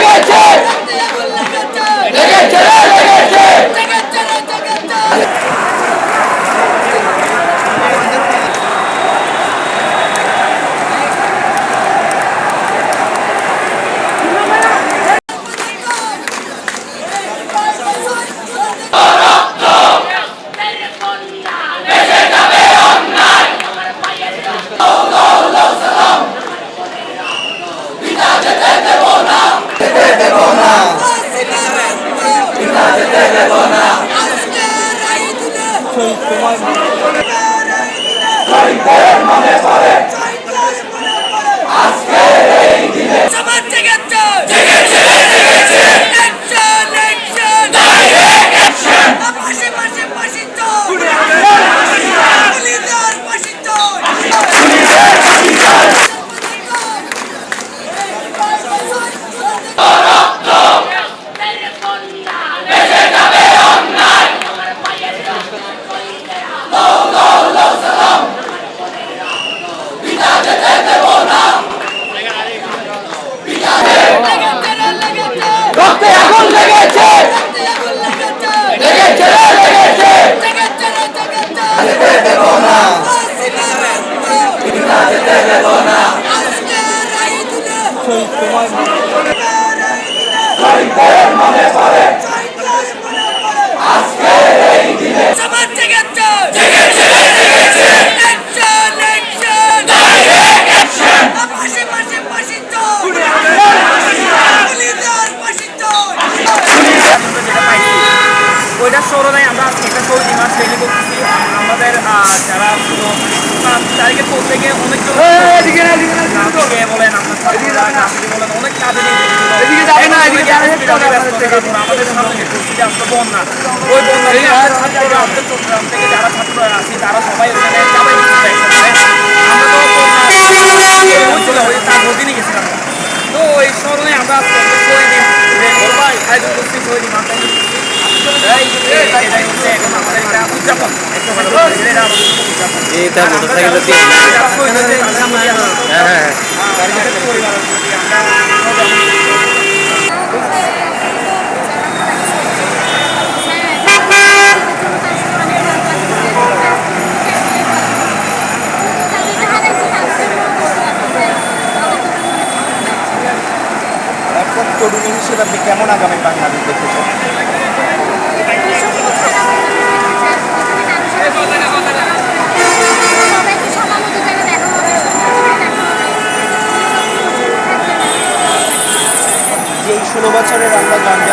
Vai, vai, vai! সবার ওইটার আমরা একটা রেলি করতেছি। আমাদের যারা পুরো পাঁচ তারিখের পর অনেকজন বলেন আপনার বলেন অনেক কাজে আমাদের সামনে আসলো বন্যা। ওই বন্যা চট্টগ্রাম থেকে যারা ছাত্ররা আছি তারা সবাই ওখানে আমরা তো হয়ে তার গেছিলাম। তো ওই স্মরণে আমরা শহীদ আয়োজন শহীদ উদযাপন। এখন তরুণী হিসেবে আপনি কেমন আগামী বাংলাদেশ দেখতেছেন যে ষোলো বছরের আমরা